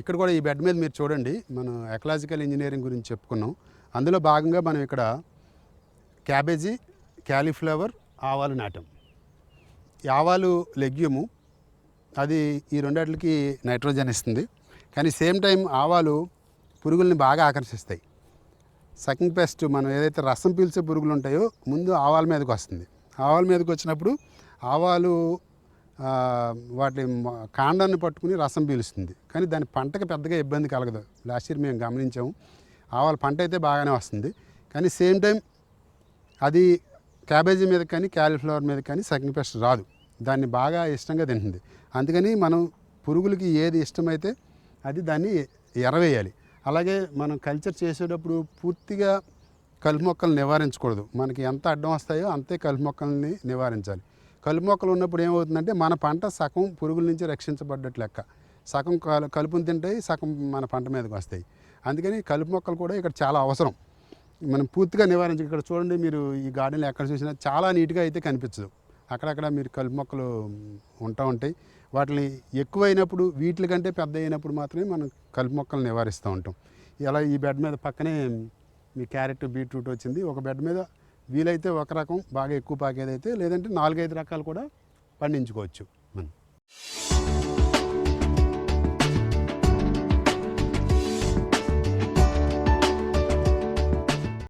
ఇక్కడ కూడా ఈ బెడ్ మీద మీరు చూడండి మనం ఎకలాజికల్ ఇంజనీరింగ్ గురించి చెప్పుకున్నాం. అందులో భాగంగా మనం ఇక్కడ క్యాబేజీ క్యాలీఫ్లవర్ ఆవాలు నాటాం. ఆవాలు లెగ్యూము అది ఈ రెండాటికి నైట్రోజన్ ఇస్తుంది. కానీ సేమ్ టైం ఆవాలు పురుగుల్ని బాగా ఆకర్షిస్తాయి. సకింగ్ పెస్ట్ మనం ఏదైతే రసం పీల్చే పురుగులు ఉంటాయో ముందు ఆవాల మీదకి వస్తుంది. ఆవాల మీదకి వచ్చినప్పుడు ఆవాలు వాటి కాండాన్ని పట్టుకుని రసం పీలుస్తుంది. కానీ దాని పంటకి పెద్దగా ఇబ్బంది కలగదు. లాస్ట్ ఇయర్ మేము గమనించాము. ఆవాల పంట అయితే బాగానే వస్తుంది. కానీ సేమ్ టైం అది క్యాబేజీ మీద కానీ క్యాలీఫ్లవర్ మీద కానీ సెకండ్ పెస్ట్ రాదు. దాన్ని బాగా ఇష్టంగా తింటుంది. అందుకని మనం పురుగులకి ఏది ఇష్టమైతే అది దాన్ని ఎరవేయాలి. అలాగే మనం కల్చర్ చేసేటప్పుడు పూర్తిగా కలుపు మొక్కలు నివారించకూడదు. మనకి ఎంత అడ్డం వస్తాయో అంతే కలుపు మొక్కల్ని నివారించాలి. కలుపు మొక్కలు ఉన్నప్పుడు ఏమవుతుందంటే మన పంట సగం పురుగుల నుంచి రక్షించబడ్డట్లు లెక్క. సగం కలు కలుపుని తింటాయి సగం మన పంట మీదకి వస్తాయి. అందుకని కలుపు మొక్కలు కూడా ఇక్కడ చాలా అవసరం. మనం పూర్తిగా నివారించి ఇక్కడ చూడండి మీరు ఈ గార్డెన్లో ఎక్కడ చూసినా చాలా నీట్గా అయితే కనిపించదు. అక్కడక్కడ మీరు కలుపు మొక్కలు ఉంటా ఉంటాయి. వాటిని ఎక్కువైనప్పుడు వీటి కంటే పెద్ద అయినప్పుడు మాత్రమే మనం కలుపు మొక్కలు నివారిస్తూ ఉంటాం. ఇలా ఈ బెడ్ మీద పక్కనే మీ క్యారెట్ బీట్రూట్ వచ్చింది. ఒక బెడ్ మీద వీలైతే ఒక రకం బాగా ఎక్కువ పాకేదైతే లేదంటే నాలుగైదు రకాలు కూడా పండించుకోవచ్చు మనం.